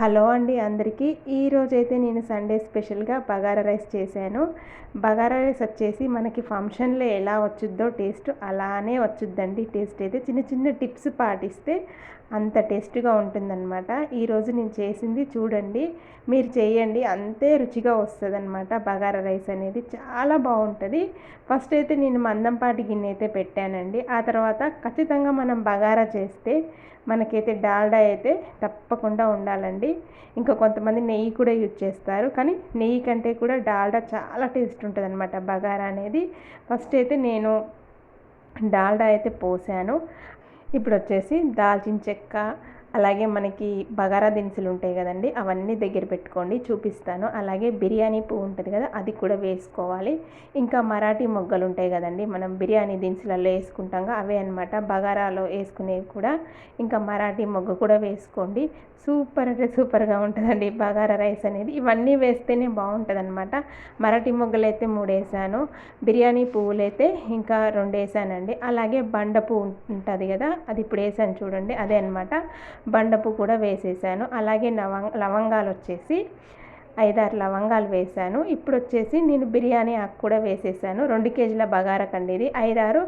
Hello అండి అందరికీ. ఈరోజైతే నేను సండే స్పెషల్గా బగారా రైస్ చేశాను. బగారా రైస్ వచ్చేసి మనకి ఫంక్షన్లో ఎలా వచ్చుద్దో టేస్ట్ అలానే వచ్చుద్దండి. టేస్ట్ అయితే చిన్న చిన్న టిప్స్ పాటిస్తే అంత టేస్ట్గా ఉంటుందన్నమాట. ఈరోజు నేను చేసింది చూడండి మీరు చేయండి అంతే రుచిగా వస్తుంది అనమాట బగారా రైస్ అనేది. చాలా బాగుంటుంది. ఫస్ట్ అయితే నేను మందంపాటి గిన్నె అయితే పెట్టానండి. ఆ తర్వాత ఖచ్చితంగా మనం బగారా చేస్తే మనకైతే డాల్డా అయితే తప్పకుండా ఉండాలండి. ఇంకా కొంతమంది నెయ్యి కూడా యూజ్ చేస్తారు. కానీ నెయ్యి కంటే కూడా డాల్డా చాలా టేస్ట్ ఉంటుంది అనమాట బగారా అనేది. ఫస్ట్ అయితే నేను డాల్డా అయితే పోసాను. ఇప్పుడు వచ్చేసి దాల్చిన చెక్క అలాగే మనకి బగారా దినుసులు ఉంటాయి కదండి అవన్నీ దగ్గర పెట్టుకోండి చూపిస్తాను. అలాగే బిర్యానీ పువ్వు ఉంటుంది కదా అది కూడా వేసుకోవాలి. ఇంకా మరాఠీ మొగ్గలు ఉంటాయి కదండి మనం బిర్యానీ దినుసులలో వేసుకుంటాం అవే అనమాట బగారాలో వేసుకునేవి కూడా ఇంకా మరాఠీ మొగ్గ కూడా వేసుకోండి. సూపర్ అంటే సూపర్గా ఉంటుందండి బగారా రైస్ అనేది. ఇవన్నీ వేస్తేనే బాగుంటుంది అనమాట మరాఠీ మొగ్గలు అయితే మూడు వేసాను బిర్యానీ పువ్వులు అయితే ఇంకా రెండు వేసానండి అలాగే బండ పువ్వు ఉంటుంది కదా అది ఇప్పుడు వేసాను చూడండి అదే అనమాట బండపు కూడా వేసేసాను. అలాగే లవంగ లవంగాలు వచ్చేసి ఐదారు లవంగాలు వేసాను. ఇప్పుడు వచ్చేసి నేను బిర్యానీ ఆకు కూడా వేసేసాను. రెండు కేజీల బగారా కండి ఇది ఐదారు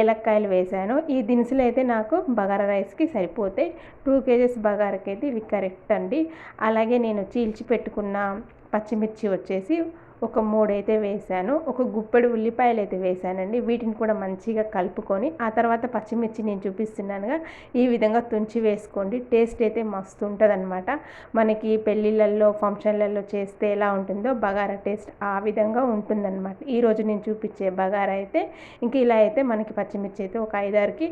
ఏలక్కాయలు వేసాను. ఈ దినుసులు అయితే నాకు బగారా రైస్కి సరిపోతాయి టూ కేజెస్ బగారాకి అయితే ఇవి కరెక్ట్ అండి. అలాగే నేను చీల్చి పెట్టుకున్న పచ్చిమిర్చి వచ్చేసి ఒక మూడైతే వేసాను ఒక గుప్పెడు ఉల్లిపాయలు అయితే వేసానండి వీటిని కూడా మంచిగా కలుపుకొని ఆ తర్వాత పచ్చిమిర్చి నేను చూపిస్తున్నానుగా ఈ విధంగా తుంచి వేసుకోండి. టేస్ట్ అయితే మస్తు ఉంటుందన్నమాట. మనకి పెళ్ళిళ్ళల్లో ఫంక్షన్లలో చేస్తే ఎలా ఉంటుందో బగారా టేస్ట్ ఆ విధంగా ఉంటుందన్నమాట. ఈరోజు నేను చూపించే బగారా అయితే ఇంక ఇలా అయితే మనకి పచ్చిమిర్చి అయితే ఒక ఐదారుకి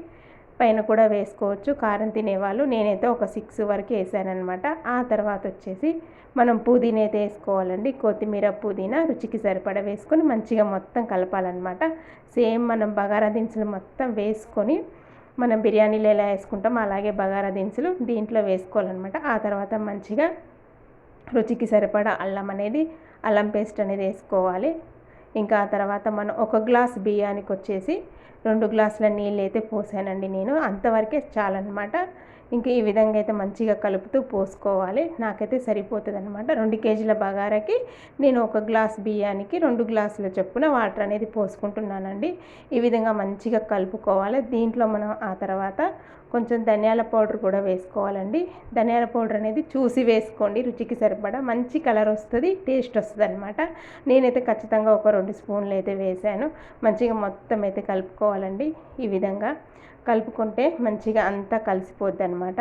పైన కూడా వేసుకోవచ్చు. కారం తినేవాళ్ళు. నేనైతే ఒక సిక్స్ వరకు వేసానమాట ఆ తర్వాత వచ్చేసి మనం పుదీనా అయితే వేసుకోవాలండి. కొత్తిమీర పుదీనా రుచికి సరిపడ వేసుకొని మంచిగా మొత్తం కలపాలన్నమాట. సేమ్ మనం బగారా దినుసులు మొత్తం వేసుకొని మనం బిర్యానీలో ఎలా వేసుకుంటాం అలాగే బగారా దినుసులు దీంట్లో వేసుకోవాలన్నమాట. ఆ తర్వాత మంచిగా రుచికి సరిపడా అల్లం అనేది అల్లం పేస్ట్ అనేది వేసుకోవాలి. ఇంకా ఆ తర్వాత మనం ఒక గ్లాస్ బియ్యానికి వచ్చేసి రెండు గ్లాసుల నీళ్ళు అయితే పోసానండి నేను. అంతవరకే చాలన్నమాట. ఇంకా ఈ విధంగా అయితే మంచిగా కలుపుతూ పోసుకోవాలి. నాకైతే సరిపోతుంది అనమాట రెండు కేజీల బగారాకి నేను ఒక గ్లాస్ బియ్యానికి రెండు గ్లాసుల చొప్పున వాటర్ అనేది పోసుకుంటున్నానండి. ఈ విధంగా మంచిగా కలుపుకోవాలి. దీంట్లో మనం ఆ తర్వాత కొంచెం ధనియాల పౌడర్ కూడా వేసుకోవాలండి. ధనియాల పౌడర్ అనేది చూసి వేసుకోండి రుచికి సరిపడా. మంచి కలర్ వస్తుంది టేస్ట్ వస్తుంది అనమాట నేనైతే ఖచ్చితంగా ఒక రెండు స్పూన్లు అయితే వేసాను. మంచిగా మొత్తం అయితే కలుపుకోవాలండి. ఈ విధంగా కలుపుకుంటే మంచిగా అంతా కలిసిపోద్ది అనమాట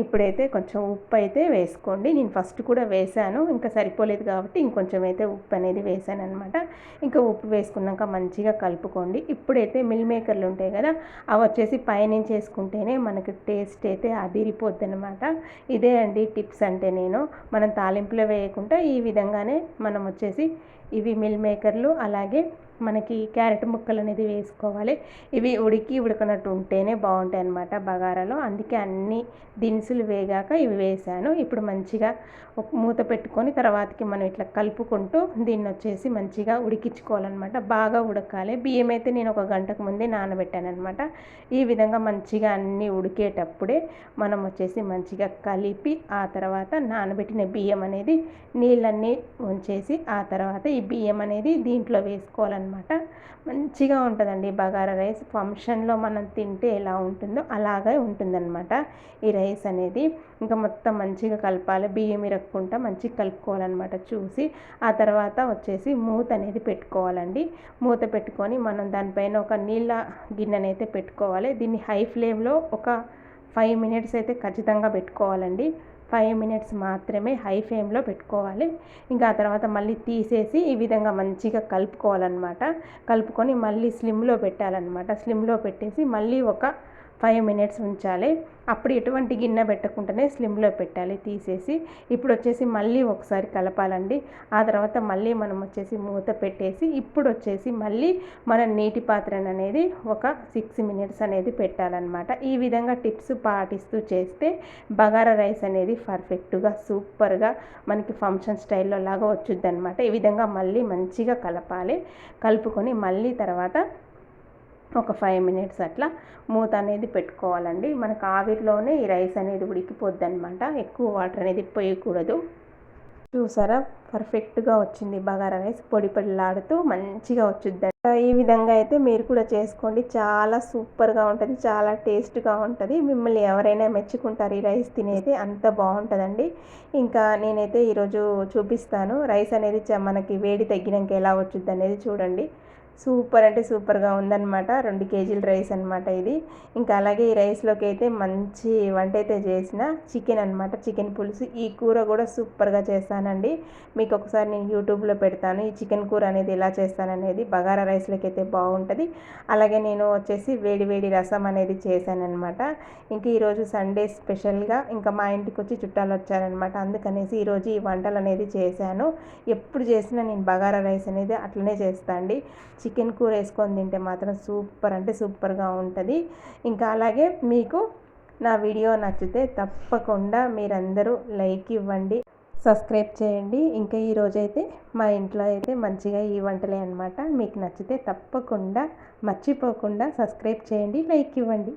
ఇప్పుడైతే కొంచెం ఉప్పు అయితే వేసుకోండి. నేను ఫస్ట్ కూడా వేసాను ఇంకా సరిపోలేదు కాబట్టి ఇంకొంచెం అయితే ఉప్పు అనేది వేసాను అనమాట ఇంకా ఉప్పు వేసుకున్నాక మంచిగా కలుపుకోండి. ఇప్పుడైతే మిల్ మేకర్లు ఉంటాయి కదా అవి వచ్చేసి పైనుంచి వేసుకుంటేనే మనకి టేస్ట్ అయితే అదిరిపోద్ది అనమాట ఇదే అండి టిప్స్ అంటే నేను. మనం తాలింపులో వేయకుండా ఈ విధంగానే మనం వచ్చేసి ఇవి మిల్ మేకర్లు అలాగే మనకి క్యారెట్ ముక్కలు అనేది వేసుకోవాలి. ఇవి ఉడికి ఉడకనట్టు ఉంటేనే బాగుంటాయి అనమాట బగారాలో. అందుకే అన్ని దినుసులు వేగాక ఇవి వేసాను. ఇప్పుడు మంచిగా మూత పెట్టుకొని తర్వాతకి మనం ఇట్లా కలుపుకుంటూ దీన్ని వచ్చేసి మంచిగా ఉడికించుకోవాలన్నమాట. బాగా ఉడకాలి. బియ్యం అయితే నేను ఒక గంటకు ముందే నానబెట్టాను అనమాట ఈ విధంగా మంచిగా అన్నీ ఉడికేటప్పుడే మనం వచ్చేసి మంచిగా కలిపి ఆ తర్వాత నానబెట్టిన బియ్యం అనేది నీళ్ళన్నీ ఉంచేసి ఆ తర్వాత ఈ బియ్యం అనేది దీంట్లో వేసుకోవాలన్నమాట. మంచిగా ఉంటుందండి బగారా రైస్. ఫంక్షన్లో మనం తింటే ఎలా ఉంటుందో అలాగే ఉంటుందన్నమాట ఈ రైస్ అనేది. ఇంకా మొత్తం మంచిగా కలపాలి. బియ్యం ఇరక్కుంటా మంచిగా కలుపుకోవాలన్నమాట చూసి. ఆ తర్వాత వచ్చేసి మూత అనేది పెట్టుకోవాలండి. మూత పెట్టుకొని మనం దానిపైన ఒక నీళ్ళ గిన్నెనైతే పెట్టుకోవాలి. దీన్ని హై ఫ్లేమ్లో ఒక ఫైవ్ మినిట్స్ అయితే ఖచ్చితంగా పెట్టుకోవాలండి. ఫైవ్ మినిట్స్ మాత్రమే హై ఫ్లేమ్లో పెట్టుకోవాలి. ఇంకా ఆ తర్వాత మళ్ళీ తీసేసి ఈ విధంగా మంచిగా కలుపుకోవాలన్నమాట. కలుపుకొని మళ్ళీ స్లిమ్లో పెట్టాలన్నమాట. స్లిమ్లో పెట్టేసి మళ్ళీ ఒక ఫైవ్ మినిట్స్ ఉంచాలి. అప్పుడు ఎటువంటి గిన్నె పెట్టకుండానే స్లిమ్లో పెట్టాలి తీసేసి. ఇప్పుడు వచ్చేసి మళ్ళీ ఒకసారి కలపాలండి. ఆ తర్వాత మళ్ళీ మనం వచ్చేసి మూత పెట్టేసి ఇప్పుడు వచ్చేసి మళ్ళీ మన నీటి పాత్ర అనేది ఒక సిక్స్ మినిట్స్ అనేది పెట్టాలన్నమాట. ఈ విధంగా టిప్స్ పాటిస్తూ చేస్తే బగారా రైస్ అనేది పర్ఫెక్ట్గా సూపర్గా మనకి ఫంక్షన్ స్టైల్లో లాగా వచ్చుద్ది అనమాట ఈ విధంగా మళ్ళీ మంచిగా కలపాలి. కలుపుకొని మళ్ళీ తర్వాత ఒక ఫైవ్ మినిట్స్ అట్లా మూత అనేది పెట్టుకోవాలండి. మనకు ఆవిరిలోనే ఈ రైస్ అనేది ఉడికిపోద్ది అనమాట ఎక్కువ వాటర్ అనేది పోయకూడదు. చూసారా? పర్ఫెక్ట్గా వచ్చింది బగారా రైస్ పొడి పొడిలాడుతూ మంచిగా వచ్చుద్ది ఈ విధంగా అయితే మీరు కూడా చేసుకోండి. చాలా సూపర్గా ఉంటుంది. చాలా టేస్ట్గా ఉంటుంది. మిమ్మల్ని ఎవరైనా మెచ్చుకుంటారు ఈ రైస్ తినేది అంత బాగుంటుందండి. ఇంకా నేనైతే ఈరోజు చూపిస్తాను. రైస్ అనేది మనకి వేడి తగ్గినాక ఎలా వచ్చుద్ది అనేది చూడండి. సూపర్ అంటే సూపర్గా ఉందన్నమాట. రెండు కేజీల రైస్ అనమాట ఇది. ఇంకా అలాగే ఈ రైస్లోకి అయితే మంచి వంట అయితే చేసిన చికెన్ అనమాట చికెన్ పులుసు. ఈ కూర కూడా సూపర్గా చేస్తానండి. మీకు ఒకసారి నేను యూట్యూబ్లో పెడతాను. ఈ చికెన్ కూర అనేది ఎలా చేస్తాననేది. బగారా రైస్లోకి అయితే బాగుంటుంది. అలాగే నేను వచ్చేసి వేడి వేడి రసం అనేది చేశానమాట ఇంక ఈరోజు సండే స్పెషల్గా ఇంకా మా ఇంటికి వచ్చి చుట్టాలు వచ్చారనమాట అందుకనేసి ఈరోజు ఈ వంటలు అనేది చేశాను. ఎప్పుడు చేసినా నేను బగారా రైస్ అనేది అట్లనే చేస్తాను అండి. చికెన్ కూర వేసుకొని తింటే మాత్రం సూపర్ అంటే సూపర్గా ఉంటుంది. ఇంకా అలాగే మీకు నా వీడియో నచ్చితే తప్పకుండా మీరందరూ లైక్ ఇవ్వండి సబ్స్క్రైబ్ చేయండి. ఇంకా ఈరోజైతే మా ఇంట్లో అయితే మంచిగా ఈ వంటలే అనమాట మీకు నచ్చితే తప్పకుండా మర్చిపోకుండా సబ్స్క్రైబ్ చేయండి లైక్ ఇవ్వండి.